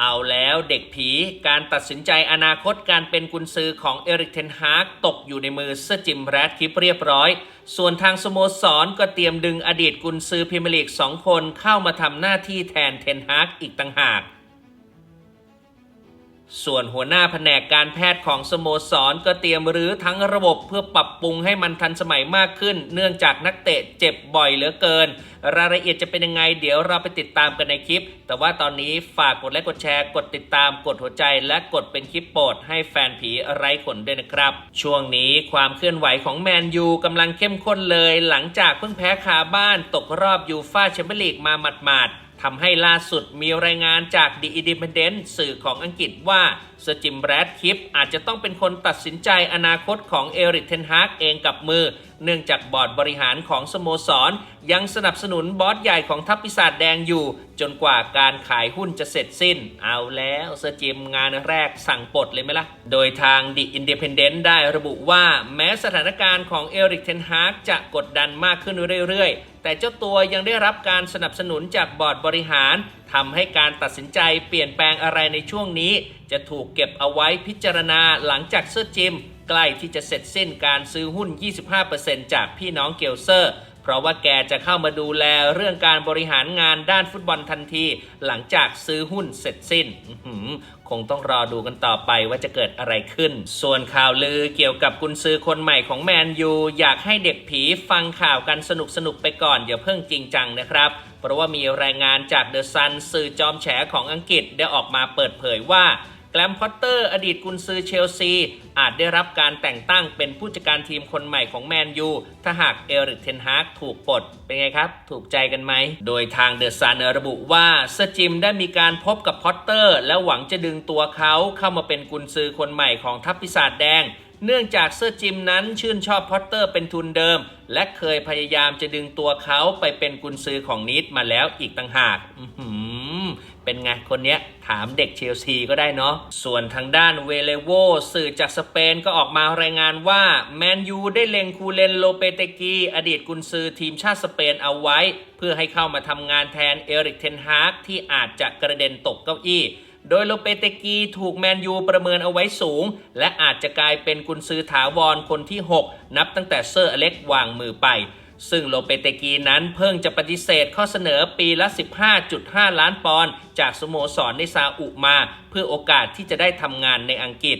เอาแล้วเด็กผีการตัดสินใจอนาคตการเป็นกุนซือของเอริกเทนฮากตกอยู่ในมือเซจิมแรดคิปเรียบร้อย ส่วนทางสโมสรก็เตรียมดึงอดีตกุนซือพรีเมลีกสองคนเข้ามาทำหน้าที่แทนเทนฮากอีกต่างหาก ส่วนหัวหน้าแผนกการแพทย์ของสโมสรก็เตรียมรื้อทั้งระบบเพื่อปรับปรุงให้มันทันสมัยมากขึ้น เนื่องจากนักเตะเจ็บบ่อยเหลือเกิน รายละเอียดจะเป็นยังไง เดี๋ยวเราไปติดตามกันในคลิป แต่ว่าตอนนี้ฝากกดไลค์กดแชร์กดติดตามกดหัวใจ และกดเป็นคลิปโปรดให้แฟนผีไร้ขนด้วยนะครับ ช่วงนี้ความเคลื่อนไหวของแมนยูกำลังเข้มข้นเลย หลังจากเพิ่งแพ้คาบ้านตกรอบยูฟ่าแชมเปี้ยนลีกมาหมาดๆ ทำให้ล่าสุดมีรายงานจาก The Independent สื่อของอังกฤษว่าสจิมแบรดคิปอาจจะต้องเป็นคนตัดสินใจอนาคตของเอริกเทนฮากเองกับมือ เนื่องจากบอร์ดบริหารของสโมสร ยังสนับสนุนบอสใหญ่ของทัพปีศาจแดงอยู่ จนกว่าการขายหุ้นจะเสร็จสิ้น เอาแล้วเซอร์จิมงานแรกสั่งปลดเลยไหมล่ะ โดยทาง The Independent ได้ระบุว่าแม้สถานการณ์ของเอริกเทนฮากจะกดดันมากขึ้นเรื่อยๆ แต่เจ้าตัวยังได้รับการสนับสนุนจากบอร์ดบริหาร ทำให้การตัดสินใจเปลี่ยนแปลงอะไรในช่วงนี้ จะถูกเก็บเอาไว้พิจารณาหลังจากเซอร์จิม ใกล้ที่จะเสร็จสิ้นการซื้อหุ้น 25%จากพี่น้องเกลเซอร์ เพราะว่าแกจะเข้ามาดูแลเรื่องการบริหารงานด้านฟุตบอลทันที หลังจากซื้อหุ้นเสร็จสิ้นอื้อหือคงต้องรอดูกันต่อไปว่าจะเกิดอะไรขึ้น ส่วนข่าวลือเกี่ยวกับกุนซือคนใหม่ของแมนยูอยากให้เด็กผีฟังข่าวกันสนุกสนุกๆไปก่อนอย่าเพิ่งจริงจังนะครับเพราะว่ามีรายงานจากเดอะซันสื่อจอมแฉของอังกฤษได้ออกมาเปิดเผยว่า แกรมพอตเตอร์อดีตกุนซือเชลซี อาจได้รับการแต่งตั้งเป็นผู้จัดการทีมคนใหม่ของแมนยู ถ้าหากเอริกเทนฮากถูกปลด เป็นไงครับ ถูกใจกันไหม โดยทางเดอะซันระบุว่าเซอร์จิมได้มีการพบกับพอตเตอร์ และหวังจะดึงตัวเขาเข้ามาเป็นกุนซือคนใหม่ของทัพปีศาจแดงเนื่องจากเซอร์จิมนั้นชื่นชอบพอตเตอร์เป็นทุนเดิม และเคยพยายามจะดึงตัวเขาไปเป็นกุนซือของนิดมาแล้วอีกต่างหากอื เป็นไงคนเนี้ยถามเด็กเชลซีก็ได้เนาะ ส่วนทางด้านเวเลโวสื่อจากสเปนก็ออกมารายงานว่า แมนยูได้เล็งคูเลนโลเปเตกีอดีตกุนซือทีมชาติสเปนเอาไว้ เพื่อให้เข้ามาทำงานแทนเอริกเทนฮากที่อาจจะกระเด็นตกเก้าอี้โดยโลเปเตกีถูกแมนยูประเมินเอาไว้สูง และอาจจะกลายเป็นกุนซือถาวรคนที่ 6 นับตั้งแต่เซอร์อเล็กวางมือไป ซึ่งโลเปเตกีนั้นเพิ่งจะปฏิเสธข้อเสนอปีละ 15.5 ล้านปอนด์จากสโมสรในซาอุมา เพื่อโอกาสที่จะได้ทำงานในอังกฤษ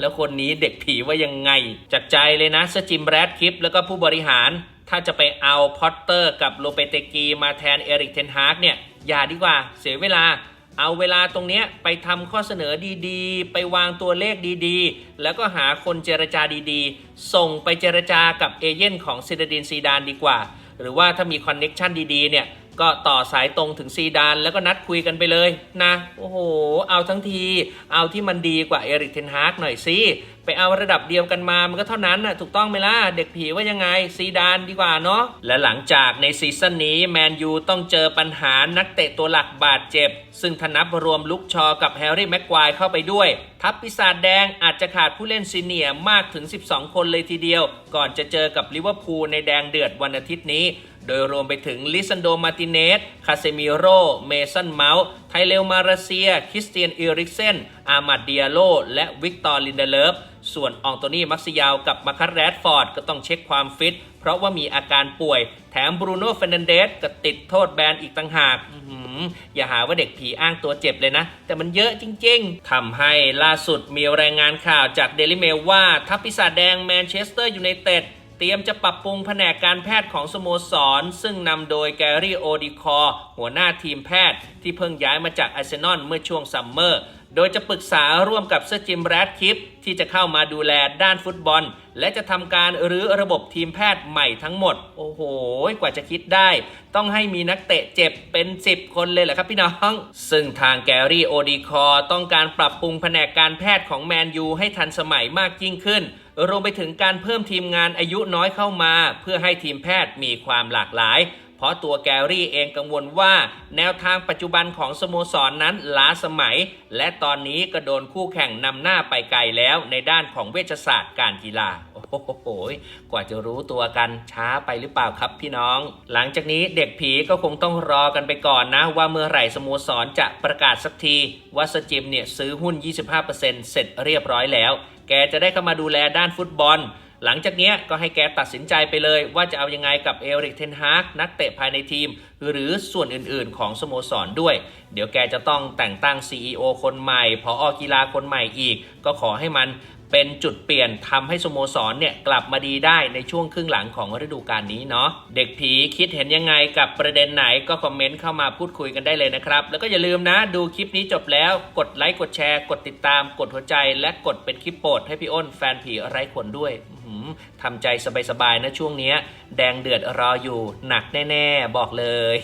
แล้วคนนี้เด็กผีว่ายังไง จากใจเลยนะสจิมแรดคลิปแล้วก็ผู้บริหาร ถ้าจะไปเอาพอตเตอร์กับโลเปเตกีมาแทนเอริกเทนฮาร์กเนี่ย อย่าดีกว่าเสียเวลา เอาเวลาตรงนี้ไปทำข้อเสนอดีๆ ไปวางตัวเลขดีๆ แล้วก็หาคนเจรจาดีๆ ส่งไปเจรจากับเอเย่นของซิดาดินซีดานดีกว่า หรือว่าถ้ามีคอนเน็กชันดีๆเนี่ย ก็ต่อสายตรงถึงซีดาน แล้วก็นัดคุยกันไปเลยนะ โอ้โห เอาทั้งที เอาที่มันดีกว่าเอริกเทนฮากหน่อยสิไปเอาระดับเดียวกันมา มันก็เท่านั้นน่ะถูกต้องไหมล่ะ เด็กผีว่ายังไงซีดานดีกว่าเนาะ และหลังจากในซีซั่นนี้แมนยูต้องเจอปัญหานักเตะตัวหลักบาดเจ็บ ซึ่งถ้านับรวมลุกชอกับแฮร์รี่แม็กควายเข้าไปด้วย ทัพปีศาจแดงอาจจะขาดผู้เล่นซีเนียมากถึง 12 คนเลยทีเดียว ก่อนจะเจอกับลิเวอร์พูลในแดงเดือดวันอาทิตย์นี้ โดยรวมไปถึงลิซันโด มาติเนส คาเซมิโร เมสันเมาส์ ไทเลลมาราเซีย คริสเตียนอิริกเซน อามาดเดียโล และวิกตอร์ลินเดเลฟ ส่วนอองโตนี่ มักซิยาว กับมาคัสแรดฟอร์ด ก็ต้องเช็คความฟิต เพราะว่ามีอาการป่วย แถมบรูโน่เฟรนันเดสก็ติดโทษแบนอีกต่างหากอื้อหืออย่าหาว่าเด็กผีอ้างตัวเจ็บเลยนะ แต่มันเยอะจริงๆ ทำให้ล่าสุดมีรายงานข่าวจากเดลิเมลว่าทัพปีศาจแดงแมนเชสเตอร์ยูไนเต็ด เตรียมจะปรับปรุงแผนกการแพทย์ของสโมสร ซึ่งนำโดยแกรี่โอดิคอร์หัวหน้าทีมแพทย์ ที่เพิ่งย้ายมาจากอาร์เซนอลเมื่อช่วงซัมเมอร์ โดยจะปรึกษาร่วมกับเซอร์จิมแรดคิปที่จะเข้ามาดูแลด้านฟุตบอล และจะทำการรื้อระบบทีมแพทย์ใหม่ทั้งหมด โอ้โห กว่าจะคิดได้ ต้องให้มีนักเตะเจ็บเป็น 10 คนเลยเหรอครับพี่น้อง ซึ่งทางแกรี่โอดีคอต้องการปรับปรุงแผนกการแพทย์ของแมนยูให้ทันสมัยมากยิ่งขึ้น รวมไปถึงการเพิ่มทีมงานอายุน้อยเข้ามา เพื่อให้ทีมแพทย์มีความหลากหลาย เพราะตัวแกรี่เองกังวลว่า แนวทางปัจจุบันของสโมสรนนั้นล้าสมัย และตอนนี้ก็โดนคู่แข่งนำหน้าไปไกลแล้วในด้านของเวชศาสตร์การกีฬา โหกว่าจะรู้ตัวกันช้าไปหรือเปล่าครับพี่น้อง หลังจากนี้เด็กผีก็คงต้องรอกันไปก่อนนะ ว่าเมื่อไหร่สโมสรจะประกาศสักที ว่าสจิมเนี่ยซื้อหุ้น 25%เสร็จเรียบร้อยแล้ว แกจะได้เข้ามาดูแลด้านฟุตบอลหลังจากนี้ก็ให้แกตัดสินใจไปเลย ว่าจะเอายังไงกับเอริกเทนฮากนักเตะภายในทีม หรือส่วนอื่นๆ ของสโมสรด้วย เดี๋ยวแกจะต้องแต่งตั้ง CEO คนใหม่ พออกีฬาคนใหม่อีก ก็ขอให้มัน เป็นจุดเปลี่ยนทำให้สโมสรเนี่ยกลับมาดีได้ในช่วงครึ่งหลังของฤดูกาลนี้เนาะเด็กผีคิดเห็นยังไงกับประเด็นไหนก็คอมเมนต์เข้ามาพูดคุยกันได้เลยนะครับ แล้วก็อย่าลืมนะดูคลิปนี้จบแล้วกดไลค์กดแชร์ กดติดตาม กดหัวใจ และกดเป็นคลิปโปรดให้พี่อ้นแฟนผีไร้ขนด้วยหือทำใจสบายๆนะช่วงนี้แดงเดือดรออยู่หนักแน่ ๆ บอกเลย